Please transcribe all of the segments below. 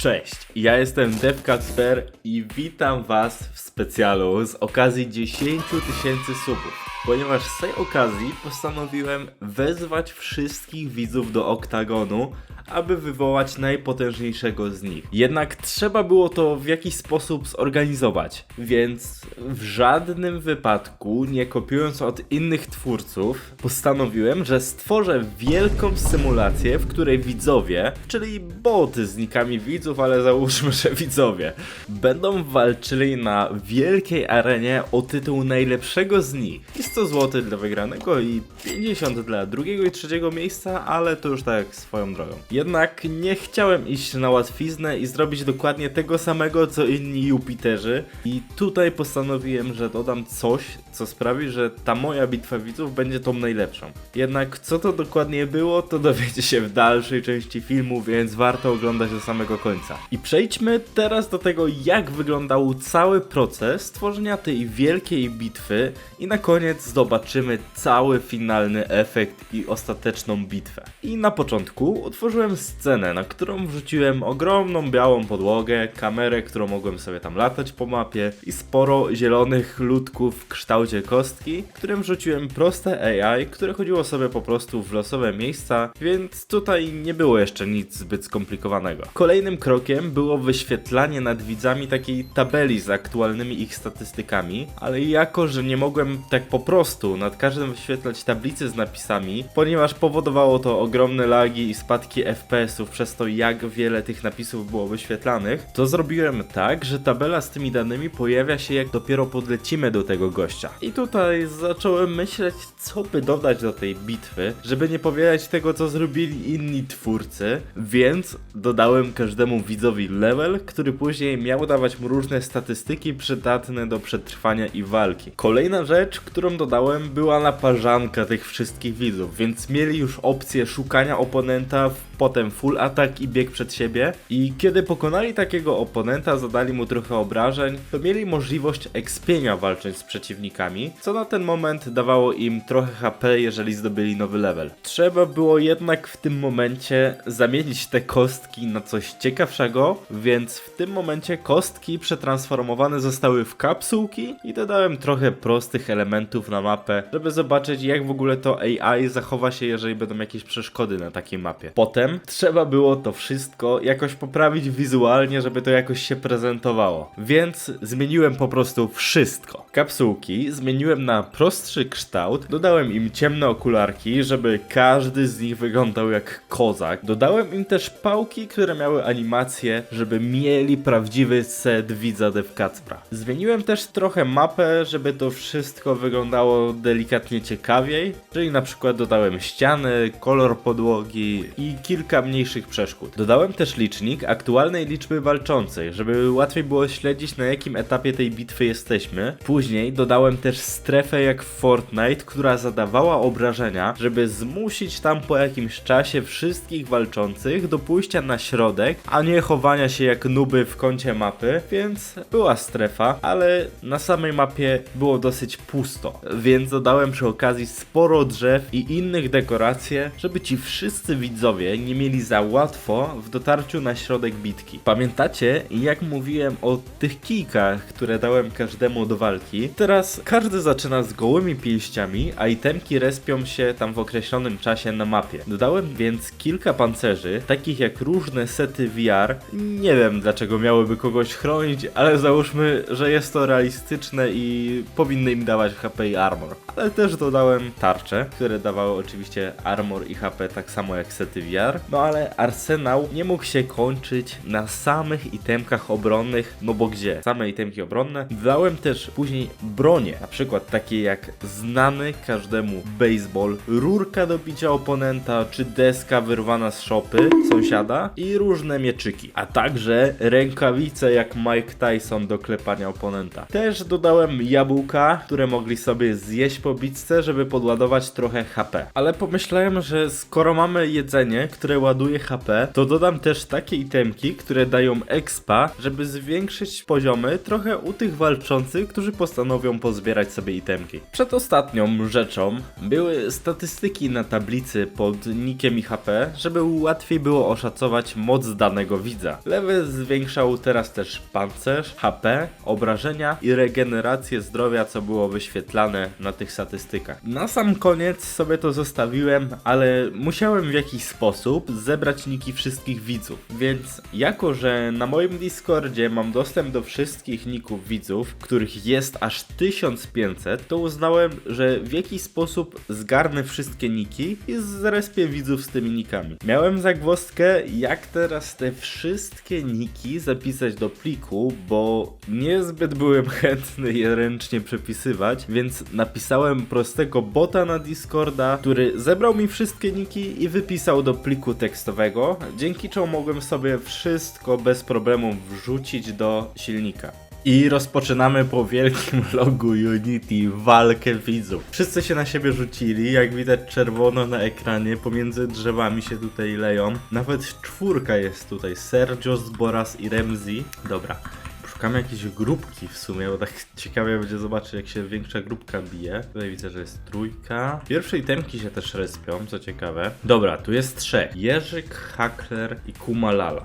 Cześć, ja jestem DevCatper i witam Was w specjalu z okazji 10 tysięcy subów. Ponieważ z tej okazji postanowiłem wezwać wszystkich widzów do oktagonu, aby wywołać najpotężniejszego z nich. Jednak trzeba było to w jakiś sposób zorganizować, więc w żadnym wypadku, nie kopiując od innych twórców, postanowiłem, że stworzę wielką symulację, w której widzowie, czyli boty z nikami widzów, ale załóżmy, że widzowie, będą walczyli na wielkiej arenie o tytuł najlepszego z nich. Jest to złoty dla wygranego i 50 dla drugiego i trzeciego miejsca, ale to już tak swoją drogą. Jednak nie chciałem iść na łatwiznę i zrobić dokładnie tego samego co inni Jupiterzy i tutaj postanowiłem, że dodam coś, co sprawi, że ta moja bitwa widzów będzie tą najlepszą. Jednak co to dokładnie było, to dowiecie się w dalszej części filmu, więc warto oglądać do samego końca. I przejdźmy teraz do tego, jak wyglądał cały proces tworzenia tej wielkiej bitwy i na koniec zobaczymy cały finalny efekt i ostateczną bitwę. I na początku scenę, na którą wrzuciłem ogromną białą podłogę, kamerę, którą mogłem sobie tam latać po mapie i sporo zielonych ludków w kształcie kostki, którym wrzuciłem proste AI, które chodziło sobie po prostu w losowe miejsca, więc tutaj nie było jeszcze nic zbyt skomplikowanego. Kolejnym krokiem było wyświetlanie nad widzami takiej tabeli z aktualnymi ich statystykami, ale jako, że nie mogłem tak po prostu nad każdym wyświetlać tablicy z napisami, ponieważ powodowało to ogromne lagi i spadki FPS-ów przez to, jak wiele tych napisów było wyświetlanych, to zrobiłem tak, że tabela z tymi danymi pojawia się jak dopiero podlecimy do tego gościa. I tutaj zacząłem myśleć, co by dodać do tej bitwy, żeby nie powielać tego, co zrobili inni twórcy, więc dodałem każdemu widzowi level, który później miał dawać mu różne statystyki przydatne do przetrwania i walki. Kolejna rzecz, którą dodałem, była naparzanka tych wszystkich widzów, więc mieli już opcję szukania oponenta, potem full atak i bieg przed siebie. I kiedy pokonali takiego oponenta, zadali mu trochę obrażeń, to mieli możliwość ekspienia walcząc z przeciwnikami, co na ten moment dawało im trochę HP, jeżeli zdobyli nowy level. Trzeba było jednak w tym momencie zamienić te kostki na coś ciekawszego, więc w tym momencie kostki przetransformowane zostały w kapsułki i dodałem trochę prostych elementów na mapę, żeby zobaczyć jak w ogóle to AI zachowa się, jeżeli będą jakieś przeszkody na takiej mapie. Potem trzeba było to wszystko jakoś poprawić wizualnie, żeby to jakoś się prezentowało. Więc zmieniłem po prostu wszystko. Kapsułki zmieniłem na prostszy kształt, dodałem im ciemne okularki, żeby każdy z nich wyglądał jak kozak. Dodałem im też pałki, które miały animację, żeby mieli prawdziwy set widza Dev Kacpra. Zmieniłem też trochę mapę, żeby to wszystko wyglądało delikatnie ciekawiej, czyli na przykład dodałem ściany, kolor podłogi i kilka mniejszych przeszkód. Dodałem też licznik aktualnej liczby walczących, żeby łatwiej było śledzić na jakim etapie tej bitwy jesteśmy. Później dodałem też strefę jak w Fortnite, która zadawała obrażenia, żeby zmusić tam po jakimś czasie wszystkich walczących do pójścia na środek, a nie chowania się jak nuby w kącie mapy, więc była strefa, ale na samej mapie było dosyć pusto, więc dodałem przy okazji sporo drzew i innych dekoracje, żeby ci wszyscy widzowie nie mieli za łatwo w dotarciu na środek bitki. Pamiętacie, jak mówiłem o tych kijkach, które dałem każdemu do walki? Teraz każdy zaczyna z gołymi pięściami, a itemki respią się tam w określonym czasie na mapie. Dodałem więc kilka pancerzy, takich jak różne sety VR. Nie wiem dlaczego miałyby kogoś chronić, ale załóżmy, że jest to realistyczne i powinny im dawać HP i armor. Ale też dodałem tarcze, które dawały oczywiście armor i HP tak samo jak sety VR. No ale arsenał nie mógł się kończyć na samych itemkach obronnych, no bo gdzie? Same itemki obronne. Dodałem też później bronie, na przykład takie jak znany każdemu baseball, rurka do bicia oponenta, czy deska wyrwana z szopy sąsiada i różne mieczyki, a także rękawice jak Mike Tyson do klepania oponenta. Też dodałem jabłka, które mogli sobie zjeść po bitce, żeby podładować trochę HP. Ale pomyślałem, że skoro mamy jedzenie, które ładuje HP, to dodam też takie itemki, które dają expa, żeby zwiększyć poziomy trochę u tych walczących, którzy postanowią pozbierać sobie itemki. Przedostatnią rzeczą były statystyki na tablicy pod nikiem i HP, żeby łatwiej było oszacować moc danego widza. Lewy zwiększał teraz też pancerz, HP, obrażenia i regenerację zdrowia, co było wyświetlane na tych statystykach. Na sam koniec sobie to zostawiłem, ale musiałem w jakiś sposób zebrać niki wszystkich widzów. Więc jako, że na moim Discordzie mam dostęp do wszystkich ników widzów, których jest aż 1500, to uznałem, że w jakiś sposób zgarnę wszystkie niki i zrespię widzów z tymi nikami. Miałem zagwozdkę, jak teraz te wszystkie niki zapisać do pliku, bo niezbyt byłem chętny je ręcznie przepisywać, więc napisałem prostego bota na Discorda, który zebrał mi wszystkie niki i wypisał do pliku tekstowego, dzięki czemu mogłem sobie wszystko bez problemu wrzucić do silnika. I rozpoczynamy po wielkim logu Unity walkę widzów. Wszyscy się na siebie rzucili, jak widać czerwono na ekranie, pomiędzy drzewami się tutaj leją. Nawet czwórka jest tutaj, Sergio, Zboras i Remzi. Dobra, Szukamy jakiejś grupki w sumie, bo tak ciekawie będzie zobaczyć jak się większa grupka bije. Tutaj widzę, że jest trójka. Pierwsze itemki się też respią, co ciekawe. Dobra, tu jest trzech. Jerzyk, Hackler i Kumalala.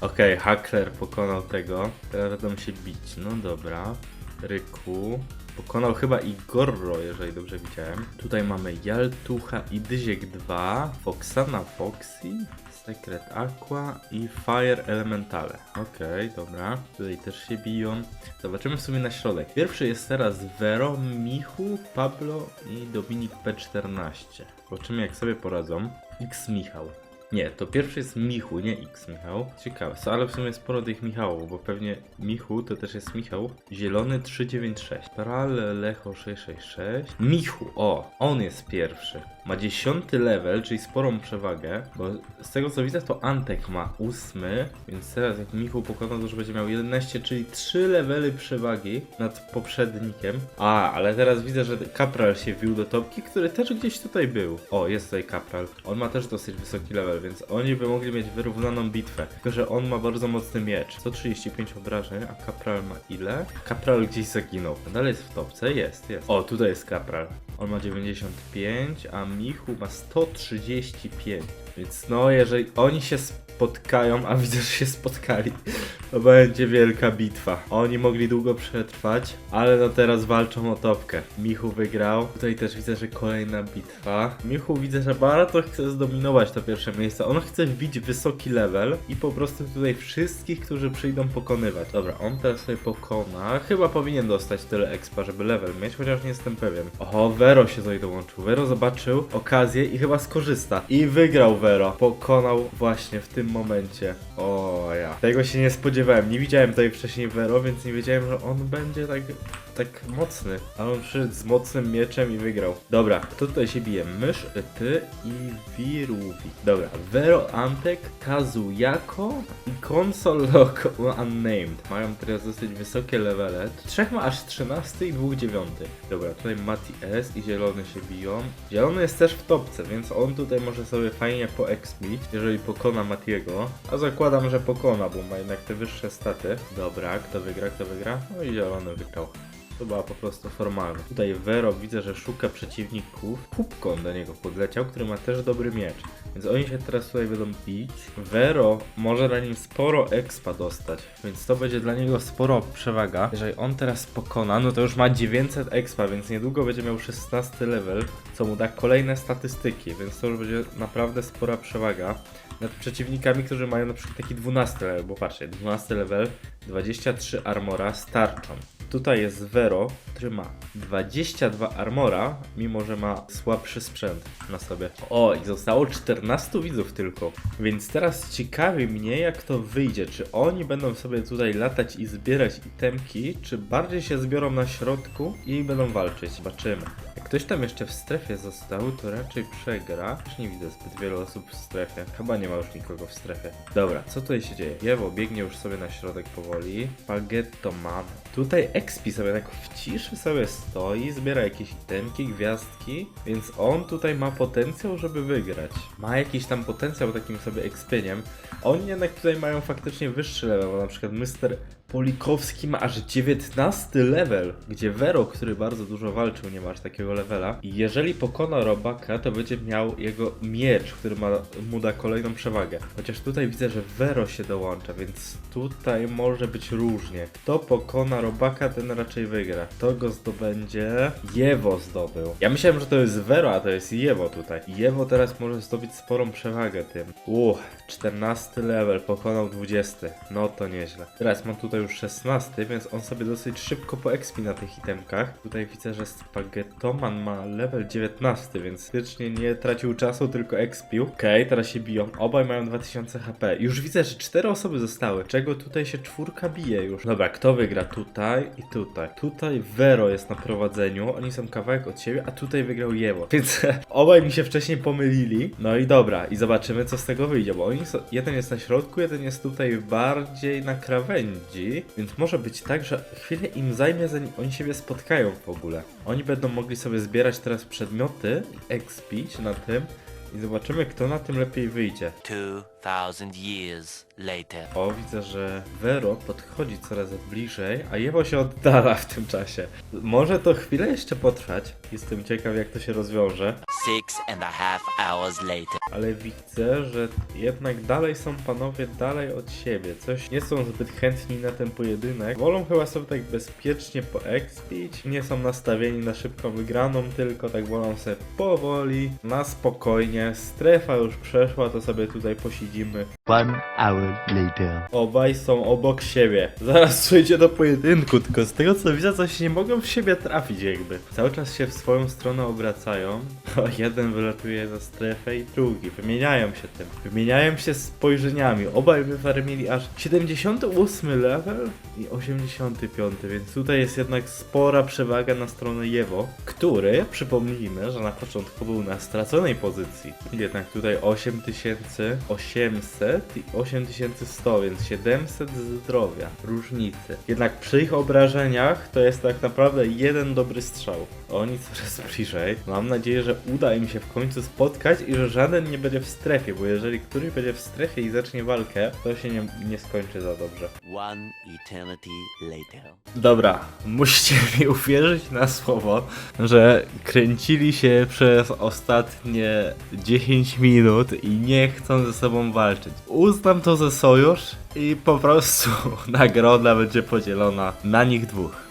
Okej, Hackler pokonał tego. Teraz będą się bić. No dobra. Ryku. Pokonał chyba i Gorro, jeżeli dobrze widziałem. Tutaj mamy Jaltucha i Dyziek 2, Foxana Foxy, Secret Aqua i Fire Elementale. Okej, dobra. Tutaj też się biją. Zobaczymy w sumie na środek. Pierwszy jest teraz Vero, Michu, Pablo i Dominik P14. Zobaczymy jak sobie poradzą. X Michał. Nie, to pierwszy jest Michu, nie X Michał. Ciekawe, ale w sumie sporo tych Michałów, bo pewnie Michu to też jest Michał. Zielony 396. Pral Lecho 666. Michu, o, on jest pierwszy. Ma 10 level, czyli sporą przewagę, bo z tego co widzę to Antek ma 8, więc teraz jak Michu pokona to już będzie miał 11, czyli 3 levely przewagi nad poprzednikiem. A, ale teraz widzę, że Kapral się wbił do topki, który też gdzieś tutaj był. O, jest tutaj Kapral. On ma też dosyć wysoki level, więc oni by mogli mieć wyrównaną bitwę. Tylko, że on ma bardzo mocny miecz. 135 obrażeń, a Kapral ma ile? Kapral gdzieś zaginął. Dalej jest w topce? Jest, jest. O, tutaj jest Kapral. On ma 95, a Michu ma 135. Więc no, jeżeli oni się spotkają, a widzę, że się spotkali, to będzie wielka bitwa. Oni mogli długo przetrwać, ale no teraz walczą o topkę. Michu wygrał. Tutaj też widzę, że kolejna bitwa. Michu widzę, że bardzo chce zdominować to pierwsze miejsce. On chce wbić wysoki level i po prostu tutaj wszystkich, którzy przyjdą pokonywać. Dobra, on teraz sobie pokona. Chyba powinien dostać tyle expa, żeby level mieć, chociaż nie jestem pewien. Oho, Vero się tutaj dołączył. Vero zobaczył okazję i chyba skorzysta. I wygrał Vero. Pokonał właśnie w tym momencie. O ja. Tego się nie spodziewałem. Nie widziałem tutaj wcześniej Vero, więc nie wiedziałem, że on będzie tak, tak mocny. Ale on przyszedł z mocnym mieczem i wygrał. Dobra, kto tutaj się bije? Mysz, ty i Wiruwi. Dobra, Vero, Antek, Kazuyako i Console Loco Unnamed. Mają teraz dosyć wysokie levele. Trzech ma aż 13 i dwóch 9. Dobra, tutaj Mati S i Zielony się biją. Zielony jest też w topce, więc on tutaj może sobie fajnie poexpić, jeżeli pokona Matiego. A zakładam, że pokona, bo ma jednak te wyższe staty. Dobra, kto wygra, kto wygra? No i Zielony wygrał. To była po prostu formalna. Tutaj Vero widzę, że szuka przeciwników. Kubkon do niego podleciał, który ma też dobry miecz. Więc oni się teraz tutaj będą bić. Vero może na nim sporo expa dostać, więc to będzie dla niego sporo przewaga. Jeżeli on teraz pokona, no to już ma 900 expa, więc niedługo będzie miał 16 level, co mu da kolejne statystyki, więc to już będzie naprawdę spora przewaga nad przeciwnikami, którzy mają na przykład taki 12 level, bo patrzcie, 12 level, 23 armora starczą. Tutaj jest Vero, który ma 22 armora, mimo że ma słabszy sprzęt na sobie. O, i zostało 14 widzów tylko. Więc teraz ciekawi mnie, jak to wyjdzie. Czy oni będą sobie tutaj latać i zbierać itemki, czy bardziej się zbiorą na środku i będą walczyć? Zobaczymy. Jak ktoś tam jeszcze w strefie został, to raczej przegra. Już nie widzę zbyt wielu osób w strefie. Chyba nie ma już nikogo w strefie. Dobra, co tutaj się dzieje? Jewo biegnie już sobie na środek powoli. Spaghetto mamy. Tutaj expi sobie tak w ciszy sobie stoi, zbiera jakieś itemki, gwiazdki, więc on tutaj ma potencjał, żeby wygrać. Ma jakiś tam potencjał takim sobie expieniem. Oni jednak tutaj mają faktycznie wyższy level, bo na przykład Mr. Polikowski ma aż 19 level, gdzie Vero, który bardzo dużo walczył, nie ma aż takiego levela. I jeżeli pokona Robaka, to będzie miał jego miecz, który ma, mu da kolejną przewagę. Chociaż tutaj widzę, że Vero się dołącza, więc tutaj może być różnie. Kto pokona Robaka, ten raczej wygra. Kto go zdobędzie? Jewo zdobył. Ja myślałem, że to jest Vero, a to jest Jewo tutaj. Jewo teraz może zdobyć sporą przewagę tym. Uff, 14 level, pokonał 20. No to nieźle. Teraz mam tutaj już 16, więc on sobie dosyć szybko po expi na tych itemkach. Tutaj widzę, że Spaghettoman ma level 19, więc faktycznie nie tracił czasu, tylko expił. Okej, teraz się biją. Obaj mają 2000 HP. Już widzę, że 4 osoby zostały. Czego tutaj się czwórka bije już? Dobra, kto wygra? Tutaj i tutaj. Tutaj Vero jest na prowadzeniu. Oni są kawałek od siebie, a tutaj wygrał Jewo. Więc obaj mi się wcześniej pomylili. No i dobra, i zobaczymy, co z tego wyjdzie, bo oni są, jeden jest na środku, jeden jest tutaj bardziej na krawędzi, więc może być tak, że chwilę im zajmie, zanim oni siebie spotkają w ogóle. Oni będą mogli sobie zbierać teraz przedmioty i expić na tym i zobaczymy, kto na tym lepiej wyjdzie. 2,000 years later. O, widzę, że Vero podchodzi coraz bliżej, a Jewo się oddala w tym czasie. Może to chwilę jeszcze potrwać. Jestem ciekaw, jak to się rozwiąże. Six and a half hours later. Ale widzę, że jednak dalej są panowie dalej od siebie. Coś nie są zbyt chętni na ten pojedynek. Wolą chyba sobie tak bezpiecznie poekspić. Nie są nastawieni na szybką wygraną, tylko tak wolą sobie powoli, na spokojnie. Strefa już przeszła, to sobie tutaj posiedzimy. One hour later. Obaj są obok siebie. Zaraz przejdzie do pojedynku, tylko z tego co widzę, coś nie mogą w siebie trafić jakby. Cały czas się w swoją stronę obracają. O, jeden wylatuje za strefę i drugi. Wymieniają się tym. Wymieniają się spojrzeniami. Obaj wyfarmili aż 78 level i 85, więc tutaj jest jednak spora przewaga na stronę Jewo, który, przypomnijmy, że na początku był na straconej pozycji. Jednak tutaj 8800 i 8100, więc 700 zdrowia, różnicy. Jednak przy ich obrażeniach to jest tak naprawdę jeden dobry strzał. Oni coraz bliżej. Mam nadzieję, że uda im się w końcu spotkać i że żaden nie będzie w strefie, bo jeżeli któryś będzie w strefie i zacznie walkę, to się nie, nie skończy za dobrze. One eternity later. Dobra, musicie mi uwierzyć na słowo, że kręcili się przez ostatnie 10 minut i nie chcą ze sobą walczyć. Uznam to za sojusz i po prostu nagroda będzie podzielona na nich dwóch.